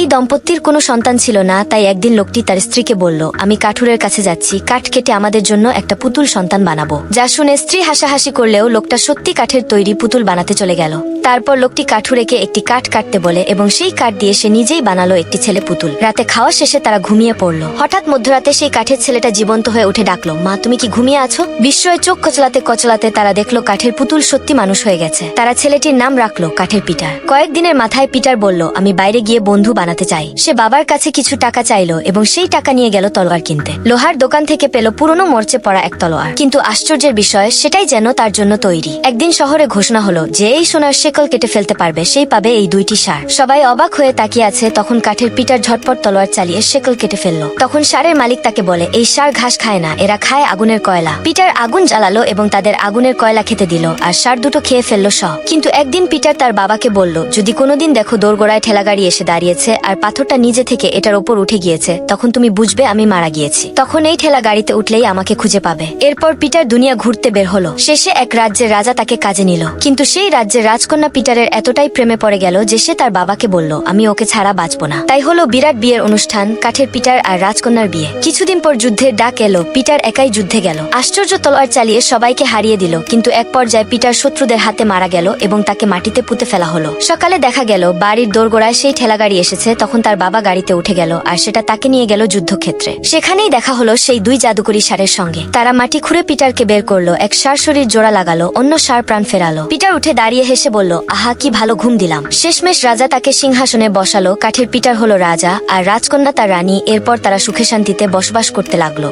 এই দম্পতির কোনো সন্তান ছিল না, তাই একদিন লোকটি তার স্ত্রীকে বলল, আমি কাঠুরের কাছে যাচ্ছি, কাঠ কেটে আমাদের জন্য একটা পুতুল সন্তান বানাবো। যা শুনে স্ত্রী হাসাহাসি করলেও লোকটা সত্যি কাঠের তৈরি পুতুল বানাতে চলে গেল। তারপর লোকটি কাঠুরেকে একটি কাঠ কাটতে বলে এবং সেই কাঠ দিয়ে সে নিজেই বানালো একটি ছেলে পুতুল। রাতে খাওয়া শেষে তারা ঘুমিয়ে পড়ল। হঠাৎ মধ্যরাতে সেই কাঠের ছেলেটা জীবন্ত হয়ে উঠে ডাকলো, মা, তুমি কি ঘুমিয়ে আছো? বিস্ময়ে চোখ কচলাতে কচলাতে তারা দেখল কাঠের পুতুল সত্যি মানুষ হয়ে গেছে। তারা ছেলেটির নাম রাখল কাঠের পিটার। কয়েকদিনের মাথায় পিটার বলল, আমি বাইরে গিয়ে বন্ধু বানাতে চাই সে বাবার কাছে কিছু টাকা চাইলো এবং সেই টাকা নিয়ে গেল তলোয়ার কিনতে। লোহার দোকান থেকে পেল পুরনো মরচে পড়া এক তলোয়ার। কিন্তু আশ্চর্যের বিষয়, সেটাই যেন তার জন্য তৈরি। একদিন শহরে ঘোষণা হলো যে এই সোনার শেকল কেটে ফেলতে পারবে, সেই পাবে এই দুইটি সার। সবাই অবাক হয়ে তাকিয়ে আছে, তখন কাঠের পিটার ঝটপট তলোয়ার চালিয়ে শেকল কেটে ফেলল। তখন সারের মালিক তাকে বলে, এই সার ঘাস খায় না, এরা খায় আগুনের কয়লা। পিটার আগুন জ্বালালো এবং তাদের আগুনের কয়লা খেতে দিল, আর সার দুটো খেয়ে ফেলল সব। কিন্তু একদিন পিটার তার বাবাকে বলল, যদি কোনোদিন দেখো দোরগোড়ায় ঠেলাগাড়ি এসে দাঁড়িয়েছে আর পাথরটা নিজে থেকে এটার ওপর উঠে গিয়েছে। তখন তুমি বুঝবে আমি মারা গিয়েছি। তখন এই ঠেলা গাড়িতে উঠলেই আমাকে খুঁজে পাবে। এরপর পিটার দুনিয়া ঘুরতে বের হলো। শেষে এক রাজ্যের রাজা তাকে কাজে নিল। কিন্তু সেই রাজ্যের রাজকন্যা পিটারের এতটাই প্রেমে পড়ে গেল যে সে তার বাবাকে বলল, আমি ওকে ছাড়া বাঁচবো না। তাই হলো বিরাট বিয়ের অনুষ্ঠান, কাঠের পিটার আর রাজকন্যার বিয়ে। কিছুদিন পর যুদ্ধের ডাক এলো, পিটার একাই যুদ্ধে গেল। আশ্চর্য তলোয়ার চালিয়ে সবাইকে হারিয়ে দিল, কিন্তু এক পর্যায়ে পিটার শত্রুদের হাতে মারা গেল এবং তাকে মাটিতে পুঁতে ফেলা হলো। সকালে দেখা গেল, বাড়ির দোরগোড়ায় সেই ঠেলা গাড়ি এসেছে তখন তার বাবা গাড়িতে উঠে গেল আর সেটা তাকে নিয়ে গেল যুদ্ধক্ষেত্রে। সেখানেই দেখা হলো সেই দুই জাদুকরি সারের সঙ্গে। তারা মাটি খুঁড়ে পিটারকে বের করল, এক সার শরীর জোড়া লাগালো, অন্য সার প্রাণ ফেরালো। পিটার উঠে দাঁড়িয়ে হেসে বলল, আহা, কি ভালো ঘুম দিলাম। শেষমেশ রাজা তাকে সিংহাসনে বসালো, কাঠের পিটার হলো রাজা আর রাজকন্যা তার রানী। এরপর তারা সুখে শান্তিতে বসবাস করতে লাগল।